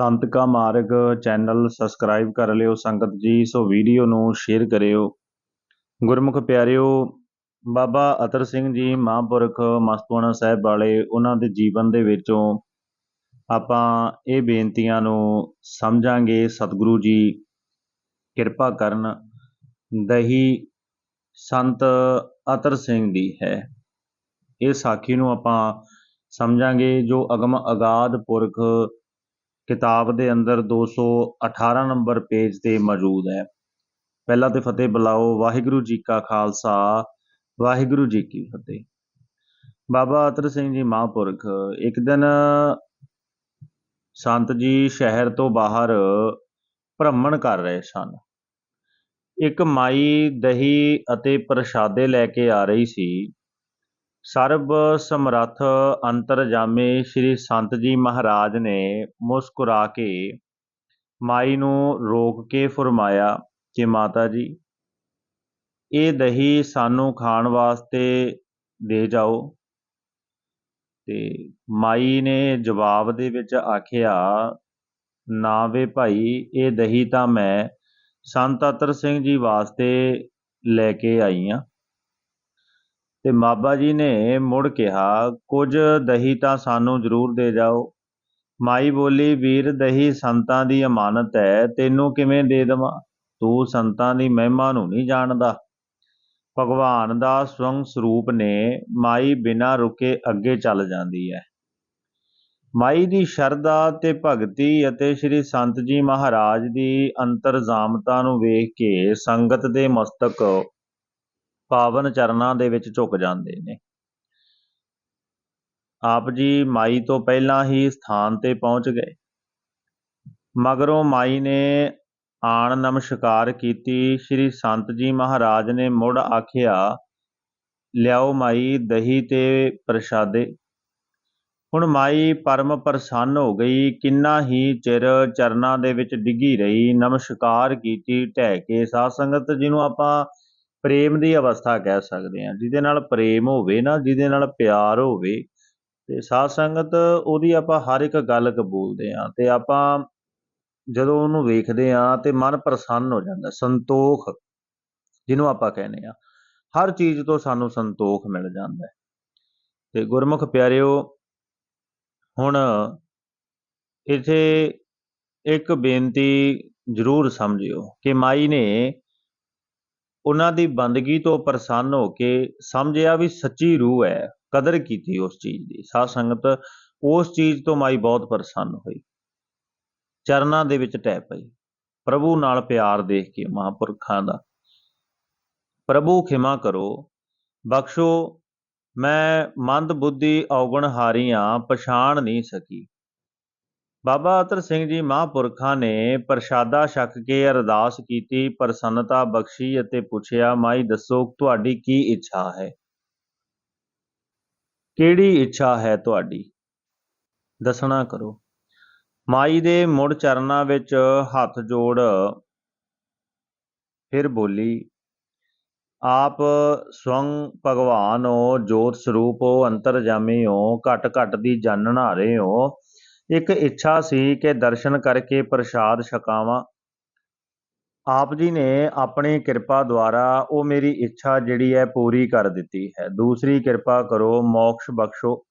ਸੰਤ ਕਾ ਮਾਰਗ channel subscribe ਕਰ ਲਿਓ, ਸੰਗਤ ਜੀ, ਸੋ ਵੀਡੀਓ ਨੂੰ ਸ਼ੇਅਰ ਕਰਿਓ। ਗੁਰਮੁਖ ਪਿਆਰਿਓ, ਬਾਬਾ ਅਤਰ ਸਿੰਘ ਜੀ ਮਹਾਂਪੁਰਖ ਮਸਤੂਆਣਾ ਸਾਹਿਬ ਵਾਲੇ, ਉਹਨਾਂ ਦੇ ਜੀਵਨ ਦੇ ਵਿੱਚੋਂ ਆਪਾਂ ਇਹ ਬੇਨਤੀਆਂ ਨੂੰ ਸਮਝਾਂਗੇ, ਸਤਿਗੁਰੂ ਜੀ ਕਿਰਪਾ ਕਰਨ ਦਹੀ ਸੰਤ ਅਤਰ ਸਿੰਘ ਦੀ ਹੈ। ਇਹ ਸਾਖੀ ਨੂੰ ਆਪਾਂ ਸਮਝਾਂਗੇ, ਜੋ ਅਗਮ ਅਗਾਧ ਪੁਰਖ ਕਿਤਾਬ ਦੇ ਅੰਦਰ 218 ਨੰਬਰ ਪੇਜ ਤੇ ਮੌਜੂਦ ਹੈ। ਪਹਿਲਾਂ ਤੇ ਫਤਿਹ ਬੁਲਾਓ, ਵਾਹਿਗੁਰੂ ਜੀ ਕਾ ਖਾਲਸਾ, ਵਾਹਿਗੁਰੂ ਜੀ ਕੀ ਫਤਿਹ। ਬਾਬਾ ਅਤਰ ਸਿੰਘ ਜੀ ਮਹਾਂਪੁਰਖ, ਇੱਕ ਦਿਨ ਸੰਤ ਜੀ ਸ਼ਹਿਰ ਤੋਂ ਬਾਹਰ ਭ੍ਰਮਣ ਕਰ ਰਹੇ ਸਨ। ਇੱਕ ਮਾਈ ਦਹੀ ਅਤੇ ਪ੍ਰਸ਼ਾਦੇ ਲੈ ਕੇ ਆ ਰਹੀ ਸੀ। ਸਰਬ ਸਮਰੱਥ ਅੰਤਰਜਾਮੇ ਸ੍ਰੀ ਸੰਤ ਜੀ ਮਹਾਰਾਜ ਨੇ ਮੁਸਕਰਾ ਕੇ ਮਾਈ ਨੂੰ ਰੋਕ ਕੇ ਫਰਮਾਇਆ ਕਿ ਮਾਤਾ ਜੀ, ਇਹ ਦਹੀਂ ਸਾਨੂੰ ਖਾਣ ਵਾਸਤੇ ਦੇ ਜਾਓ। ਤੇ ਮਾਈ ਨੇ ਜਵਾਬ ਦੇ ਵਿੱਚ ਆਖਿਆ, ਨਾ ਵੇ ਭਾਈ, ਇਹ ਦਹੀਂ ਤਾਂ ਮੈਂ ਸੰਤ ਅਤਰ ਸਿੰਘ ਜੀ ਵਾਸਤੇ ਲੈ ਕੇ ਆਈ ਆ। ਤੇ ਬਾਬਾ ਜੀ ਨੇ ਮੁੜ ਕਿਹਾ, ਕੁਝ ਦਹੀਂ ਤਾਂ ਸਾਨੂੰ ਜ਼ਰੂਰ ਦੇ ਜਾਓ। ਮਾਈ ਬੋਲੀ, ਵੀਰ, ਦਹੀਂ ਸੰਤਾਂ ਦੀ ਅਮਾਨਤ ਹੈ, ਤੈਨੂੰ ਕਿਵੇਂ ਦੇ ਦੇਵਾਂ? ਤੂੰ ਸੰਤਾਂ ਦੀ ਮਹਿਮਾ ਨੂੰ ਨਹੀਂ ਜਾਣਦਾ। ਭਗਵਾਨ ਦਾ ਸਵੰਗ ਸਰੂਪ ਨੇ ਮਾਈ ਬਿਨਾਂ ਰੁਕੇ ਅੱਗੇ ਚੱਲ ਜਾਂਦੀ ਹੈ। ਮਾਈ ਦੀ ਸ਼ਰਧਾ ਤੇ ਭਗਤੀ ਅਤੇ ਸ੍ਰੀ ਸੰਤ ਜੀ ਮਹਾਰਾਜ ਦੀ ਅੰਤਰਜਾਮਤਾ ਨੂੰ ਵੇਖ ਕੇ ਸੰਗਤ ਦੇ ਮਸਤਕ ਪਾਵਨ ਚਰਨਾਂ ਦੇ ਵਿੱਚ ਝੁਕ ਜਾਂਦੇ ਨੇ। ਆਪ ਜੀ ਮਾਈ ਤੋਂ ਪਹਿਲਾਂ ਹੀ ਸਥਾਨ ਤੇ ਪਹੁੰਚ ਗਏ। ਮਗਰੋਂ ਮਾਈ ਨੇ ਆਣ ਨਮਸਕਾਰ ਕੀਤੀ। ਸ੍ਰੀ ਸੰਤ ਜੀ ਮਹਾਰਾਜ ਨੇ ਮੁੜ ਆਖਿਆ, ਲਿਆਓ ਮਾਈ ਦਹੀ ਤੇ ਪ੍ਰਸ਼ਾਦੇ। ਹੁਣ ਮਾਈ ਪਰਮ ਪ੍ਰਸੰਨ ਹੋ ਗਈ। ਕਿੰਨਾ ਹੀ ਚਿਰ ਚਰਨਾਂ ਦੇ ਵਿੱਚ ਡਿੱਗੀ ਰਹੀ, ਨਮਸਕਾਰ ਕੀਤੀ, ਢਹਿ ਕੇ ਸਾਧ ਸੰਗਤ, ਜਿਹਨੂੰ ਆਪਾਂ ਪ੍ਰੇਮ ਦੀ ਅਵਸਥਾ ਕਹਿ ਸਕਦੇ ਹਾਂ, ਜਿਹਦੇ ਨਾਲ ਪ੍ਰੇਮ ਹੋਵੇ ਨਾ, ਜਿਹਦੇ ਨਾਲ ਪਿਆਰ ਹੋਵੇ, ਤੇ ਸਾਧ ਸੰਗਤ ਉਹਦੀ ਆਪਾਂ ਹਰ ਇੱਕ ਗੱਲ ਕਬੂਲਦੇ ਹਾਂ, ਤੇ ਆਪਾਂ ਜਦੋਂ ਉਹਨੂੰ ਵੇਖਦੇ ਹਾਂ ਤੇ ਮਨ ਪ੍ਰਸੰਨ ਹੋ ਜਾਂਦਾ, ਸੰਤੋਖ, ਜਿਹਨੂੰ ਆਪਾਂ ਕਹਿੰਦੇ ਆ ਹਰ ਚੀਜ਼ ਤੋਂ ਸਾਨੂੰ ਸੰਤੋਖ ਮਿਲ ਜਾਂਦਾ ਹੈ। ਤੇ ਗੁਰਮੁਖ ਪਿਆਰਿਓ, ਹੁਣ ਇਥੇ ਇੱਕ ਬੇਨਤੀ ਜ਼ਰੂਰ ਸਮਝਿਓ ਕਿ ਮਾਈ ਨੇ ਉਹਨਾਂ ਦੀ ਬੰਦਗੀ ਤੋਂ ਪ੍ਰਸੰਨ ਹੋ ਕੇ ਸਮਝਿਆ ਵੀ ਸੱਚੀ ਰੂਹ ਹੈ, ਕਦਰ ਕੀਤੀ ਉਸ ਚੀਜ਼ ਦੀ। ਸਾਧ ਸੰਗਤ ਉਸ ਚੀਜ਼ ਤੋਂ ਮਾਈ ਬਹੁਤ ਪ੍ਰਸੰਨ ਹੋਈ। ਚਰਨਾਂ ਦੇ ਵਿੱਚ ਟਹਿ ਪਈ। ਪ੍ਰਭੂ ਨਾਲ ਪਿਆਰ ਦੇਖ ਕੇ ਮਹਾਪੁਰਖਾਂ ਦਾ, ਪ੍ਰਭੂ ਖਿਮਾ ਕਰੋ, ਬਖਸ਼ੋ, ਮੈਂ ਮੰਦ ਬੁੱਧੀ ਔਗਣ ਹਾਰੀਆਂ ਪਛਾਣ ਨਹੀਂ ਸਕੀ। ਬਾਬਾ ਅਤਰ ਸਿੰਘ ਜੀ ਮਹਾਂਪੁਰਖਾਂ ਨੇ ਪ੍ਰਸ਼ਾਦਾ ਛਕ ਕੇ ਅਰਦਾਸ ਕੀਤੀ, ਪ੍ਰਸੰਨਤਾ ਬਖਸ਼ੀ ਅਤੇ ਪੁੱਛਿਆ, ਮਾਈ ਦੱਸੋ, ਤੁਹਾਡੀ ਕੀ ਇੱਛਾ ਹੈ? ਕਿਹੜੀ ਇੱਛਾ ਹੈ ਤੁਹਾਡੀ? ਦੱਸਣਾ ਕਰੋ। ਮਾਈ ਦੇ ਮੁੜ ਚਰਨਾਂ ਵਿੱਚ ਹੱਥ ਜੋੜ ਫਿਰ ਬੋਲੀ, ਆਪ ਸਵੰ ਭਗਵਾਨ ਹੋ, ਜੋਤ ਸਰੂਪ ਹੋ, ਅੰਤਰਜਾਮੀ ਹੋ, ਘਟ ਘਟ ਦੀ ਜਾਣਨ ਹਾਰੇ ਹੋ ਇੱਕ ਇੱਛਾ ਸੀ ਕਿ ਦਰਸ਼ਨ ਕਰਕੇ ਪ੍ਰਸ਼ਾਦ ਛਕਾਵਾਂ। ਆਪ ਜੀ ਨੇ ਆਪਣੀ ਕਿਰਪਾ ਦੁਆਰਾ ਉਹ ਮੇਰੀ ਇੱਛਾ ਜਿਹੜੀ ਹੈ ਪੂਰੀ ਕਰ ਦਿੱਤੀ ਹੈ। ਦੂਸਰੀ ਕਿਰਪਾ ਕਰੋ, ਮੋਕਸ਼ ਬਖਸ਼ੋ।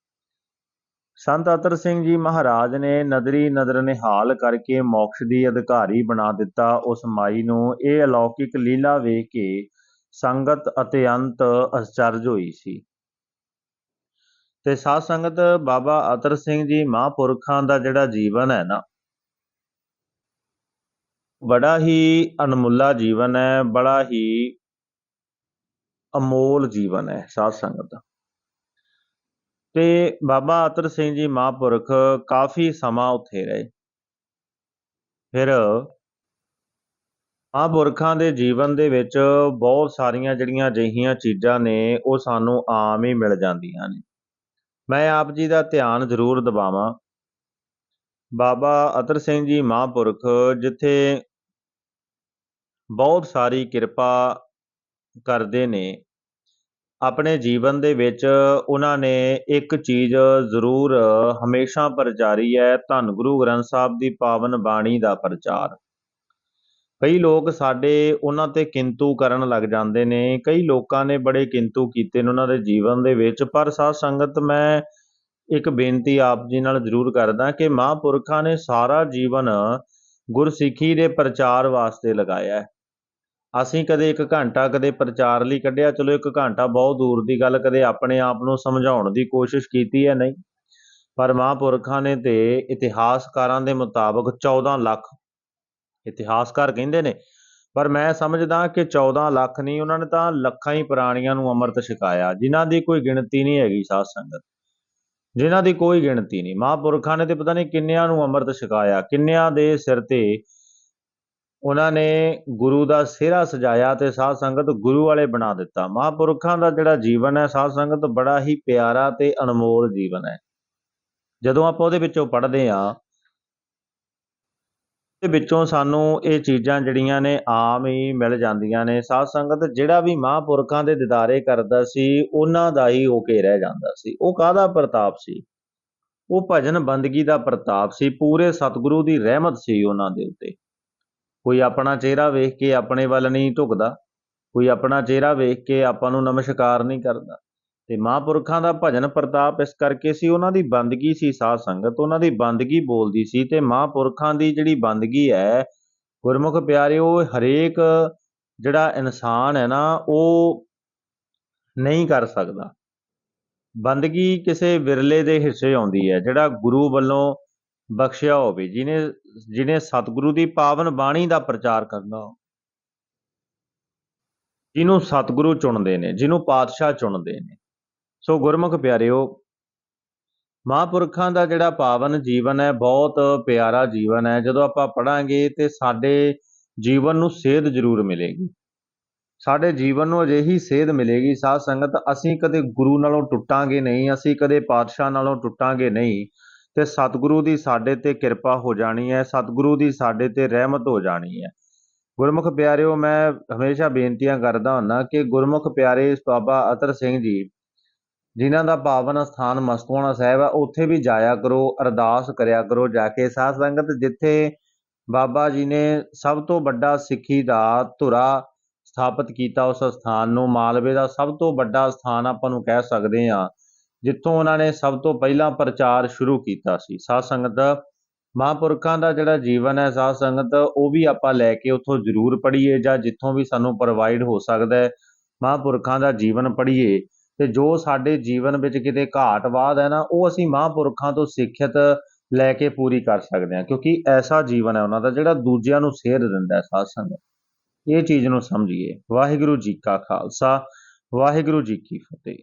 ਸੰਤ ਅਤਰ ਸਿੰਘ ਜੀ ਮਹਾਰਾਜ ਨੇ ਨਦਰੀ ਨਦਰ ਨਿਹਾਲ ਕਰਕੇ ਮੋਕਸ਼ ਦੀ ਅਧਿਕਾਰੀ ਬਣਾ ਦਿੱਤਾ। ਉਸ ਮਾਈ ਨੂੰ ਇਹ ਅਲੌਕਿਕ ਲੀਲਾ ਵੇਖ ਕੇ ਸੰਗਤ ਅਤੇ ਅੰਤ ਅਚਰਜ ਹੋਈ ਸੀ। ਤੇ ਸਾਧ ਸੰਗਤ ਬਾਬਾ ਅਤਰ ਸਿੰਘ ਜੀ ਮਹਾਂਪੁਰਖਾਂ ਦਾ ਜਿਹੜਾ ਜੀਵਨ ਹੈ ਨਾ, ਬੜਾ ਹੀ ਅਨਮੁੱਲਾ ਜੀਵਨ ਹੈ, ਬੜਾ ਹੀ ਅਮੋਲ ਜੀਵਨ ਹੈ ਸਾਧ ਸੰਗਤ ਤੇ ਬਾਬਾ ਅਤਰ ਸਿੰਘ ਜੀ ਮਹਾਂਪੁਰਖ ਕਾਫੀ ਸਮਾਂ ਉੱਥੇ ਰਹੇ। ਫਿਰ ਮਹਾਂਪੁਰਖਾਂ ਦੇ ਜੀਵਨ ਦੇ ਵਿੱਚ ਬਹੁਤ ਸਾਰੀਆਂ ਜਿਹੜੀਆਂ ਅਜਿਹੀਆਂ ਚੀਜ਼ਾਂ ਨੇ, ਉਹ ਸਾਨੂੰ ਆਮ ਹੀ ਮਿਲ ਜਾਂਦੀਆਂ ਨੇ। ਮੈਂ ਆਪ ਜੀ ਦਾ ਧਿਆਨ ਜ਼ਰੂਰ ਦਿਵਾਵਾਂ। ਬਾਬਾ ਅਤਰ ਸਿੰਘ ਜੀ ਮਹਾਂਪੁਰਖ, ਜਿੱਥੇ ਬਹੁਤ ਸਾਰੀ ਕਿਰਪਾ ਕਰਦੇ ਨੇ, ਆਪਣੇ ਜੀਵਨ ਦੇ ਵਿੱਚ ਉਹਨਾਂ ਨੇ ਇੱਕ ਚੀਜ਼ ਜ਼ਰੂਰ ਹਮੇਸ਼ਾ ਪ੍ਰਚਾਰੀ ਹੈ, ਧੰਨ ਗੁਰੂ ਗ੍ਰੰਥ ਸਾਹਿਬ ਦੀ ਪਾਵਨ ਬਾਣੀ ਦਾ ਪ੍ਰਚਾਰ। ਕਈ ਲੋਕ ਸਾਡੇ ਉਹਨਾਂ ਤੇ ਕਿੰਤੂ ਕਰਨ ਲੱਗ ਜਾਂਦੇ ਨੇ, ਕਈ ਲੋਕਾਂ ਨੇ ਬੜੇ ਕਿੰਤੂ ਕੀਤੇ ਨੇ ਉਹਨਾਂ ਦੇ ਜੀਵਨ ਦੇ ਵਿੱਚ, ਪਰ ਸਾਧ ਸੰਗਤ ਮੈਂ ਇੱਕ ਬੇਨਤੀ ਆਪ ਜੀ ਨਾਲ ਜ਼ਰੂਰ ਕਰਦਾ ਕਿ ਮਹਾਂਪੁਰਖਾਂ ਨੇ ਸਾਰਾ ਜੀਵਨ ਗੁਰਸਿੱਖੀ ਦੇ ਪ੍ਰਚਾਰ ਵਾਸਤੇ ਲਗਾਇਆ ਹੈ। ਅਸੀਂ ਕਦੇ ਇੱਕ ਘੰਟਾ ਕਦੇ ਪ੍ਰਚਾਰ ਲਈ ਕੱਢਿਆ, ਚਲੋ ਇੱਕ ਘੰਟਾ ਬਹੁਤ ਦੂਰ ਦੀ ਗੱਲ, ਕਦੇ ਆਪਣੇ ਆਪ ਨੂੰ ਸਮਝਾਉਣ ਦੀ ਕੋਸ਼ਿਸ਼ ਕੀਤੀ ਹੈ ਨਹੀਂ। ਪਰ ਮਹਾਂਪੁਰਖਾਂ ਨੇ ਤੇ ਇਤਿਹਾਸਕਾਰਾਂ ਦੇ ਮੁਤਾਬਕ 14 ਲੱਖ ਇਤਿਹਾਸਕਾਰ ਕਹਿੰਦੇ ਨੇ। ਪਰ ਮੈਂ ਸਮਝਦਾ ਕਿ 14 ਲੱਖ ਨਹੀਂ, ਉਹਨਾਂ ਨੇ ਤਾਂ ਲੱਖਾਂ ਹੀ ਪ੍ਰਾਣੀਆਂ ਨੂੰ ਅੰਮ੍ਰਿਤ ਛਕਾਇਆ, ਜਿਨ੍ਹਾਂ ਦੀ ਕੋਈ ਗਿਣਤੀ ਨਹੀਂ ਹੈਗੀ ਸਾਧ ਸੰਗਤ। ਜਿਨ੍ਹਾਂ ਦੀ ਕੋਈ ਗਿਣਤੀ ਨਹੀਂ। ਮਹਾਂਪੁਰਖਾਂ ਨੇ ਤੇ ਪਤਾ ਨਹੀਂ ਕਿੰਨਿਆਂ ਨੂੰ ਅੰਮ੍ਰਿਤ ਛਕਾਇਆ, ਕਿੰਨਿਆਂ ਦੇ ਸਿਰ ਤੇ ਉਹਨਾਂ ਨੇ ਗੁਰੂ ਦਾ ਸਿਹਰਾ ਸਜਾਇਆ ਤੇ ਸਾਧ ਸੰਗਤ ਗੁਰੂ ਵਾਲੇ ਬਣਾ ਦਿੱਤਾ। ਮਹਾਂਪੁਰਖਾਂ ਦਾ ਜਿਹੜਾ ਜੀਵਨ ਹੈ, ਸਾਧ ਸੰਗਤ ਬੜਾ ਹੀ ਪਿਆਰਾ ਤੇ ਅਨਮੋਲ ਜੀਵਨ ਹੈ। ਜਦੋਂ ਆਪਾਂ ਉਹਦੇ ਵਿੱਚੋਂ ਪੜ੍ਹਦੇ ਹਾਂ ਦੇ ਵਿੱਚੋਂ ਸਾਨੂੰ ਇਹ ਚੀਜ਼ਾਂ ਜਿਹੜੀਆਂ ਨੇ ਆਮ ਹੀ ਮਿਲ ਜਾਂਦੀਆਂ ਨੇ। ਸਾਧ ਸੰਗਤ ਜਿਹੜਾ ਵੀ ਮਹਾਂਪੁਰਖਾਂ ਦੇ ਦਿਦਾਰੇ ਕਰਦਾ ਸੀ, ਉਹਨਾਂ ਦਾ ਹੀ ਹੋ ਕੇ ਰਹਿ ਜਾਂਦਾ ਸੀ। ਉਹ ਕਾਹਦਾ ਪ੍ਰਤਾਪ ਸੀ? ਉਹ ਭਜਨ ਬੰਦਗੀ ਦਾ ਪ੍ਰਤਾਪ ਸੀ। ਪੂਰੇ ਸਤਿਗੁਰੂ ਦੀ ਰਹਿਮਤ ਸੀ ਉਹਨਾਂ ਦੇ ਉੱਤੇ। ਕੋਈ ਆਪਣਾ ਚਿਹਰਾ ਵੇਖ ਕੇ ਆਪਣੇ ਵੱਲ ਨਹੀਂ ਝੁਕਦਾ, ਕੋਈ ਆਪਣਾ ਚਿਹਰਾ ਵੇਖ ਕੇ ਆਪਾਂ ਨੂੰ ਨਮਸਕਾਰ ਨਹੀਂ ਕਰਦਾ। ਤੇ ਮਹਾਂਪੁਰਖਾਂ ਦਾ ਭਜਨ ਪ੍ਰਤਾਪ ਇਸ ਕਰਕੇ ਸੀ, ਉਹਨਾਂ ਦੀ ਬੰਦਗੀ ਸੀ, ਸਾਧ ਸੰਗਤ ਉਹਨਾਂ ਦੀ ਬੰਦਗੀ ਬੋਲਦੀ ਸੀ ਤੇ ਮਹਾਂਪੁਰਖਾਂ ਦੀ ਜਿਹੜੀ ਬੰਦਗੀ ਹੈ, ਗੁਰਮੁਖ ਪਿਆਰਿਓ ਹਰੇਕ ਜਿਹੜਾ ਇਨਸਾਨ ਹੈ ਨਾ, ਉਹ ਨਹੀਂ ਕਰ ਸਕਦਾ। ਬੰਦਗੀ ਕਿਸੇ ਵਿਰਲੇ ਦੇ ਹਿੱਸੇ ਆਉਂਦੀ ਹੈ, ਜਿਹੜਾ ਗੁਰੂ ਵੱਲੋਂ ਬਖਸ਼ਿਆ ਹੋਵੇ ਜਿਨੇ ਜਿਨੇ ਸਤਿਗੁਰੂ ਦੀ ਪਾਵਨ ਬਾਣੀ ਦਾ ਪ੍ਰਚਾਰ ਕਰਨਾ ਹੋ ਜਿਹਨੂੰ ਸਤਿਗੁਰੂ ਚੁਣਦੇ ਨੇ, ਜਿਹਨੂੰ ਪਾਤਸ਼ਾਹ ਚੁਣਦੇ ਨੇ। ਸੋ ਗੁਰਮੁਖ ਪਿਆਰਿਓ, ਮਹਾਂਪੁਰਖਾਂ ਦਾ ਜਿਹੜਾ ਪਾਵਨ ਜੀਵਨ ਹੈ, ਬਹੁਤ ਪਿਆਰਾ ਜੀਵਨ ਹੈ। ਜਦੋਂ ਆਪਾਂ ਪੜਾਂਗੇ ਤੇ ਸਾਡੇ ਜੀਵਨ ਨੂੰ ਸੇਧ ਜ਼ਰੂਰ ਮਿਲੇਗੀ। ਸਾਡੇ ਜੀਵਨ ਨੂੰ ਅਜਿਹੀ ਸੇਧ ਮਿਲੇਗੀ, ਸਾਧ ਸੰਗਤ, ਅਸੀਂ ਕਦੇ ਗੁਰੂ ਨਾਲੋਂ ਟੁੱਟਾਂਗੇ ਨਹੀਂ, ਅਸੀਂ ਕਦੇ ਪਾਤਸ਼ਾਹ ਨਾਲੋਂ ਟੁੱਟਾਂਗੇ ਨਹੀਂ। ਤੇ ਸਤਿਗੁਰੂ ਦੀ ਸਾਡੇ ਤੇ ਕਿਰਪਾ ਹੋ ਜਾਣੀ ਹੈ, ਸਤਿਗੁਰੂ ਦੀ ਸਾਡੇ ਤੇ ਰਹਿਮਤ ਹੋ ਜਾਣੀ ਹੈ। ਗੁਰਮੁਖ ਪਿਆਰਿਓ, ਮੈਂ ਹਮੇਸ਼ਾ ਬੇਨਤੀਆਂ ਕਰਦਾ ਹੁੰਨਾ ਕਿ ਗੁਰਮੁਖ ਪਿਆਰੇ ਬਾਬਾ ਅਤਰ ਸਿੰਘ ਜੀ ਜਿਨ੍ਹਾਂ ਦਾ ਪਾਵਨ ਸਥਾਨ ਮਸਤੂਆਣਾ ਸਾਹਿਬ ਹੈ ਉੱਥੇ ਵੀ ਜਾਇਆ ਕਰੋ, ਅਰਦਾਸ ਕਰਿਆ ਕਰੋ ਜਾ ਕੇ। ਸਾਧ ਸੰਗਤ, ਜਿੱਥੇ ਬਾਬਾ ਜੀ ਨੇ ਸਭ ਤੋਂ ਵੱਡਾ ਸਿੱਖੀ ਦਾ ਧੁਰਾ ਸਥਾਪਿਤ ਕੀਤਾ, ਉਸ ਸਥਾਨ ਨੂੰ ਮਾਲਵੇ ਦਾ ਸਭ ਤੋਂ ਵੱਡਾ ਸਥਾਨ ਆਪਾਂ ਨੂੰ ਕਹਿ ਸਕਦੇ ਹਾਂ, ਜਿੱਥੋਂ ਉਹਨਾਂ ਨੇ ਸਭ ਤੋਂ ਪਹਿਲਾਂ ਪ੍ਰਚਾਰ ਸ਼ੁਰੂ ਕੀਤਾ ਸੀ। ਸਾਧ ਸੰਗਤ, ਮਹਾਂਪੁਰਖਾਂ ਦਾ ਜਿਹੜਾ ਜੀਵਨ ਹੈ ਸਾਧ ਸੰਗਤ, ਉਹ ਵੀ ਆਪਾਂ ਲੈ ਕੇ ਉੱਥੋਂ ਜ਼ਰੂਰ ਪੜ੍ਹੀਏ, ਜਾਂ ਜਿੱਥੋਂ ਵੀ ਸਾਨੂੰ ਪ੍ਰੋਵਾਈਡ ਹੋ ਸਕਦਾ ਹੈ, ਮਹਾਂਪੁਰਖਾਂ ਦਾ ਜੀਵਨ ਪੜ੍ਹੀਏ। ਤੇ ਜੋ ਸਾਡੇ ਜੀਵਨ ਵਿੱਚ ਕਿਤੇ ਘਾਟ ਵਾਧ ਹੈ ਨਾ, ਉਹ ਅਸੀਂ ਮਹਾਂਪੁਰਖਾਂ ਤੋਂ ਸਿੱਖਿਅਤ ਲੈ ਕੇ ਪੂਰੀ ਕਰ ਸਕਦੇ ਹਾਂ, ਕਿਉਂਕਿ ਐਸਾ ਜੀਵਨ ਹੈ ਉਹਨਾਂ ਦਾ ਜਿਹੜਾ ਦੂਜਿਆਂ ਨੂੰ ਸੇਧ ਦਿੰਦਾ ਹੈ ਸਾਧ ਸੰਗਤ ਇਹ ਚੀਜ਼ ਨੂੰ ਸਮਝੀਏ। ਵਾਹਿਗੁਰੂ ਜੀ ਕਾ ਖਾਲਸਾ, ਵਾਹਿਗੁਰੂ ਜੀ ਕੀ ਫਤਿਹ।